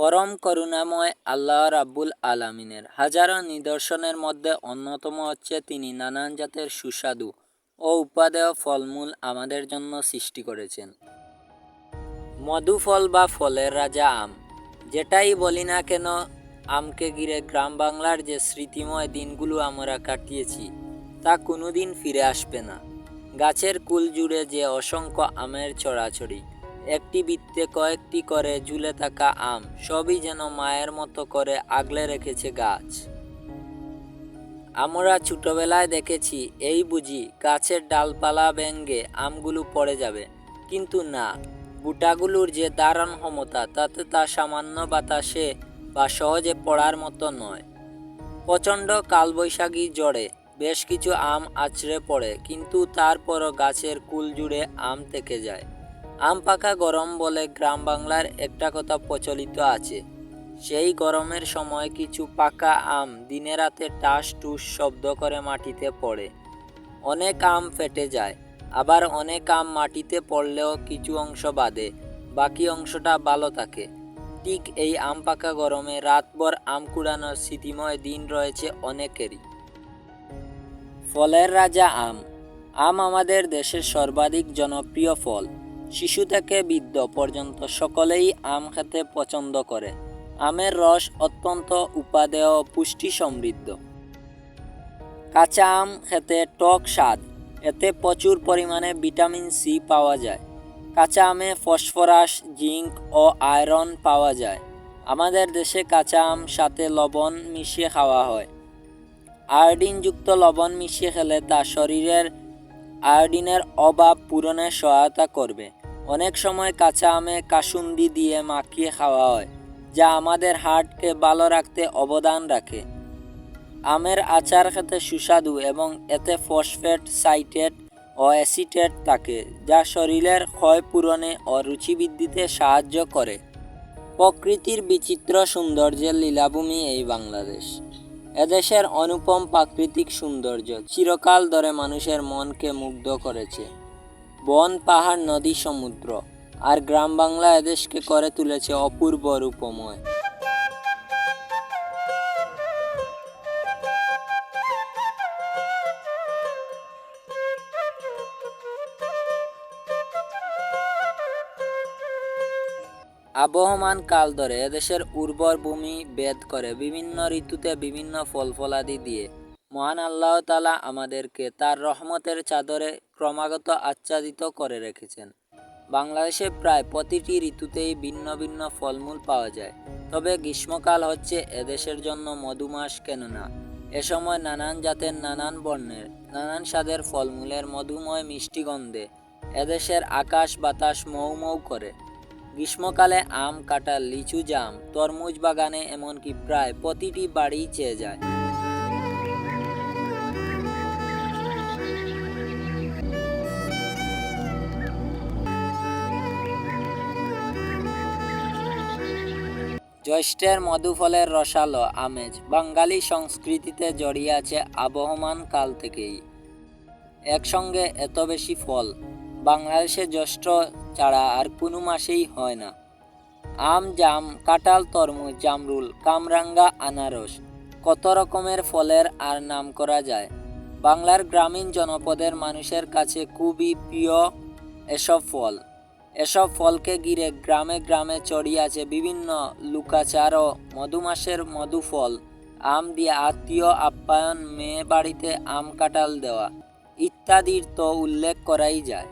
পরম করুণাময় আল্লাহ রাব্বুল আলামিনের। হাজারো নিদর্শনের মধ্যে অন্যতম হচ্ছে তিনি নানান জাতের সুস্বাদু ও উপাদেয় ফলমূল আমাদের জন্য সৃষ্টি করেছেন। মধু ফল বা ফলের রাজা আম। যেটাই বলি না কেন, আমকে ঘিরে গ্রাম বাংলার যে স্মৃতিময় দিনগুলো আমরা কাটিয়েছি, তা কোনোদিন ফিরে আসবে না। গাছের কুল জুড়ে যে অসংখ্য আমের ছড়াছড়ি একটি বৃত্তে কয়েকটি করে ঝুলে থাকা আম, সবই যেন মায়ের মতো করে আগলে রেখেছে গাছ। আমরা ছোটবেলায় দেখেছি, এই বুঝি গাছের ডালপালা ভেঙ্গে আমগুলো পড়ে যাবে। কিন্তু না, বুটাগুলোর যে দারণ ক্ষমতা, তাতে তা সামান্য বাতাসে বা সহজে পড়ার মতো নয়। প্রচণ্ড কালবৈশাখী জড়ে বেশ কিছু আম আছড়ে পড়ে, কিন্তু তারপরও গাছের কুল জুড়ে আম থেকে যায়। আম পাকা গরম বলে গ্রাম বাংলার একটা কথা প্রচলিত আছে। সেই গরমের সময় কিছু পাকা আম দিনে রাতে টাস টুস শব্দ করে মাটিতে পড়ে। অনেক আম ফেটে যায়, আবার অনেক আম মাটিতে পড়লেও কিছু অংশ বাদে, বাকি অংশটা ভালো থাকে। ঠিক এই আম পাকা গরমে রাতভর আম কুড়ানোর স্মৃতিময় দিন রয়েছে অনেকেরই। ফলের রাজা আম। আম আমাদের দেশের সর্বাধিক জনপ্রিয় ফল। শিশু থেকে বৃদ্ধ পর্যন্ত সকলেই আম খেতে পছন্দ করে। আমের রস অত্যন্ত উপাদেয় পুষ্টি সমৃদ্ধ। কাঁচা আম খেতে টক স্বাদ, এতে প্রচুর পরিমাণে ভিটামিন সি পাওয়া যায়। কাঁচা আমে ফসফরাস জিঙ্ক ও আয়রন পাওয়া যায়। আমাদের দেশে কাঁচা আম সাথে লবণ মিশিয়ে খাওয়া হয়। আয়োডিনযুক্ত লবণ মিশিয়ে খেলে তা শরীরের আয়োডিনের অভাব পূরণে সহায়তা করবে। অনেক সময় কাঁচা আমে কাসুন্দি দিয়ে মাখিয়ে খাওয়া হয়, যা আমাদের হার্টকে ভালো রাখতে অবদান রাখে। আমের আচার খেতে সুস্বাদু এবং এতে ফসফেট, সাইটেট ও অ্যাসিটেট থাকে, যা শরীরের ক্ষয় পূরণে ও রুচি বৃদ্ধিতে সাহায্য করে। প্রকৃতির বিচিত্র সৌন্দর্যের লীলাভূমি এই বাংলাদেশ। এদেশের অনুপম প্রাকৃতিক সৌন্দর্য চিরকাল ধরে মানুষের মনকে মুগ্ধ করেছে। বন, পাহাড়, নদী, সমুদ্র আর গ্রাম বাংলা এদেশকে করে তুলেছে অপূর্ব রূপময়। আবহমান কাল ধরে এদেশের উর্বর ভূমি বেদ করে বিভিন্ন ঋতুতে বিভিন্ন ফল ফলাদি দিয়ে মহান আল্লাহ তালা আমাদেরকে তার রহমতের চাদরে ক্রমাগত আচ্ছাদিত করে রেখেছেন। বাংলাদেশে প্রায় প্রতিটি ঋতুতেই ভিন্ন ভিন্ন ফলমূল পাওয়া যায়। তবে গ্রীষ্মকাল হচ্ছে এদেশের জন্য মধুমাস কেননা, এ সময় নানান জাতের নানান বর্ণের, নানান স্বাদের ফলমূলের মধুময় মিষ্টি গন্ধে এদেশের আকাশ বাতাস মৌ মৌ করে। গ্রীষ্মকালে আম, কাঁঠাল, লিচু, জাম, তরমুজ বাগানে এমনকি প্রায় প্রতিটি বাড়ি চেয়ে যায়। জ্যৈষ্ঠের মধুফলের রসালো আমেজ। বাঙালি সংস্কৃতিতে জড়িয়ে আছে আবহমান কাল থেকেই। একসঙ্গে এত বেশি ফল। বাংলাদেশে জ্যৈষ্ঠ ছাড়া আর কোনো মাসেই হয় না। আম, জাম, কাঁঠাল, তরমুজ, জামরুল, কামরাঙ্গা, আনারস কত রকমের ফলের আর নাম করা যায়। বাংলার গ্রামীণ জনপদের মানুষের কাছে খুবই প্রিয় এসব ফল। এসব ফলকে ঘিরে গ্রামে গ্রামে ছড়িয়ে আছে বিভিন্ন লুকাচার ও মধুমাসের মধুফল আম দিয়ে আত্মীয়, আপ্যায়ন, মেয়ে বাড়িতে আম কাঁঠাল দেওয়া ইত্যাদির তো উল্লেখ করাই যায়।